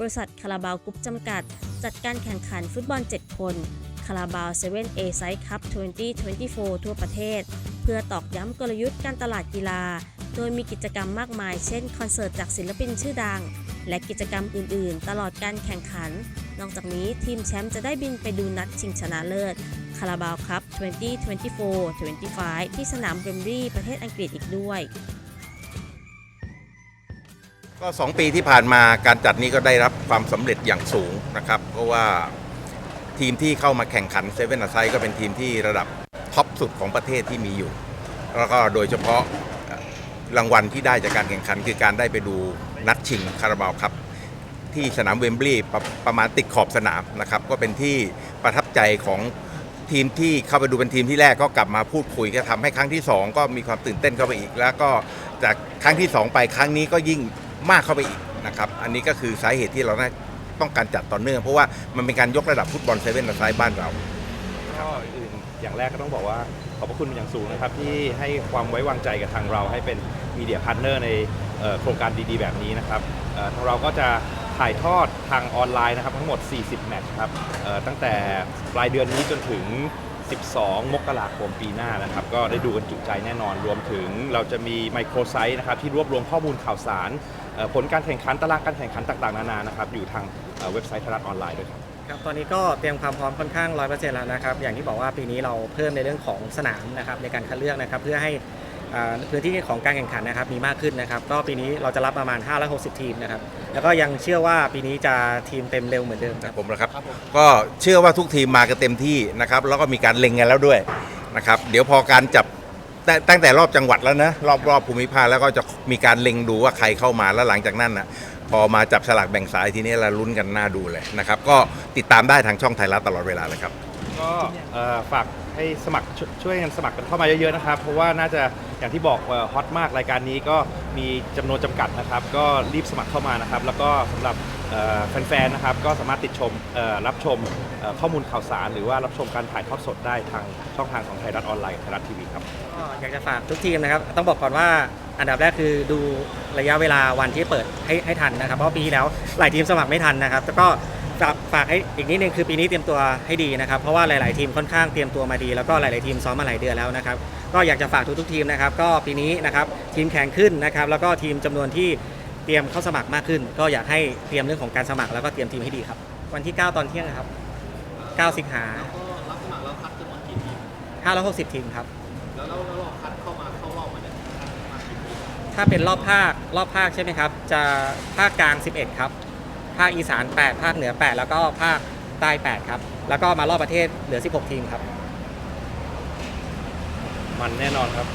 บริษัทคาราบาวกรุ๊ปจำกัด จัดการแข่งขันฟุตบอล 7 คนคาราบาว7 A Side Cup 2024 ทั่วประเทศ เพื่อตอกย้ำกลยุทธ์การตลาดกีฬา โดยมีกิจกรรมมากมาย เช่น คอนเสิร์ตจากศิลปินชื่อดัง และกิจกรรมอื่น ๆ ตลอดการแข่งขัน นอกจากนี้ทีมแชมป์จะได้บินไปดูนัดชิงชนะเลิศคาราบาวครับ2024-25 ที่สนามเบรมรีประเทศอังกฤษอีกด้วย ก็ 2 ปีที่ผ่านมาการจัดนี้ก็ได้รับความสำเร็จอย่างสูงนะครับ เพราะว่าทีมที่เข้ามาแข่งขันเซเว่นไซก็เป็นทีมที่ระดับท็อปสุดของประเทศที่มีอยู่ แล้วก็โดยเฉพาะรางวัลที่ได้จากการแข่งขัน คือการได้ไปดูนัดชิงคาราบาวครับ ที่สนามเวมบลีย์ประมาณติดขอบสนามนะครับ ก็เป็นที่ประทับใจของทีมที่เข้าไปดูเป็นทีมที่แรกก็กลับมาพูดคุยก็ทำให้ครั้งที่ 2 ก็มีความตื่นเต้นเข้าไปอีก แล้วก็จากครั้งที่ 2 ไปครั้งนี้ก็ยิ่ง มากเข้าไปอีกนะครับ อันนี้ก็คือสาเหตุที่เราต้องการจัดต่อเนื่องเพราะว่ามันเป็นการยกระดับฟุตบอลเซเว่นไซบ้านเราก็อื่นอย่างแรกก็ต้องบอกว่าขอบพระคุณเป็นอย่างสูงนะครับที่ให้ความไว้วางใจกับทางเราให้เป็นมีเดียพาร์ทเนอร์ในโครงการดีๆ แบบนี้นะครับทางเราก็จะถ่ายทอดทางออนไลน์นะครับทั้งหมด 40 แมตช์ครับตั้งแต่ปลายเดือนนี้จนถึง 12 มกราคมปีหน้านะครับ ก็ได้ดูกันจุใจแน่นอนรวมถึงเราจะมีไมโครไซต์นะครับที่รวบรวมข้อมูลข่าวสาร ผลการแข่งขันตารางการแข่งขันต่างๆนานานะครับอยู่ทางเอ่อเว็บไซต์ไทยรัฐออนไลน์ด้วยครับครับตอนนี้ก็เตรียมความพร้อมค่อนข้างร้อยเปอร์เซ็นต์แล้วนะครับอย่างที่บอกว่าปีนี้เราเพิ่มในเรื่องของสนามนะครับในการคัดเลือกนะครับเพื่อให้อ่าพื้นที่ของการแข่งขันนะครับมีมากขึ้นนะครับ ก็ปีนี้เราจะรับประมาณ 560 ทีมนะครับ แล้วก็ยังเชื่อว่าปีนี้จะทีมเต็มเร็วเหมือนเดิมครับผมนะครับ ก็เชื่อว่าทุกทีมมากันเต็มที่นะครับ แล้วก็มีการเล็งกันแล้วด้วยนะครับ เดี๋ยวพอการจับ แตั้งตั้งแต่รอบจังหวัดแล้วนะรอบรอบภูมิภาคแล้วก็จะมีการเล็งดูว่าใครเข้ามาแล้วหลังจากนั้นนะพอมาจับฉลากแบ่งสายทีนี้เราลุ้นกันหน้าดูเลยนะครับ ก็ติดตามได้ทางช่องไทยรัฐตลอดเวลาเลยครับ ก็เอ่อฝากให้สมัครชช่วยกันสมัครกันเข้ามาเยอะๆนะครับ เพราะว่าน่าจะอย่างที่บอกฮอตมากรายการนี้ก็มีจำนวนจำกัดนะครับ ก็รีบสมัครเข้ามานะครับ แล้วก็สำหรับ แฟนๆนะครับก็สามารถติดชมรับชมข้อมูลข่าวสาร หรือว่ารับชมการถ่ายทอดสดได้ทางช่องทางของไทยรัฐออนไลน์ไทยรัฐทีวีครับก็อยากจะฝากทุกทีมนะครับ ต้องบอกก่อนว่าอันดับแรกคือดูระยะเวลาวันที่เปิดให้ให้ทันนะครับ เพราะปีที่แล้วหลายทีมสมัครไม่ทันนะครับแล้วก็ฝากให้อีกนิดนึงคือปีนี้เตรียมตัวให้ดีนะครับ เพราะว่าหลาย ๆ ทีมค่อนข้างเตรียมตัวมาดี แล้วก็หลาย ๆ ทีมซ้อมมาหลายเดือนแล้วนะครับ ก็อยากจะฝากทุก ๆ ทีมนะครับ ก็ปีนี้นะครับทีมแข่งขึ้นนะครับ แล้วก็ทีมจำนวนที่ เตรียมเข้าสมัครมากขึ้น ก็อยากให้เตรียมเรื่องของการสมัครแล้วก็เตรียมทีมให้ดีครับ วันที่ 9 ตอนเที่ยงนะครับ 9 สิงหาแล้วก็รับสมัครแล้วคัดจำนวนกี่ทีม560 ทีมครับ แล้วเราเราคัดเข้ามาเข้ารอบมาเนี่ยคัดมากี่ทีมถ้าเป็นรอบภาครอบภาคใช่ไหมครับ จะภาคกลาง 11 ครับ ภาคอีสาน 8 ภาคเหนือ 8 แล้วก็ภาคใต้ 8 ครับ แล้วก็มารอบประเทศเหลือ 16 ทีมครับ มันแน่นอนครับ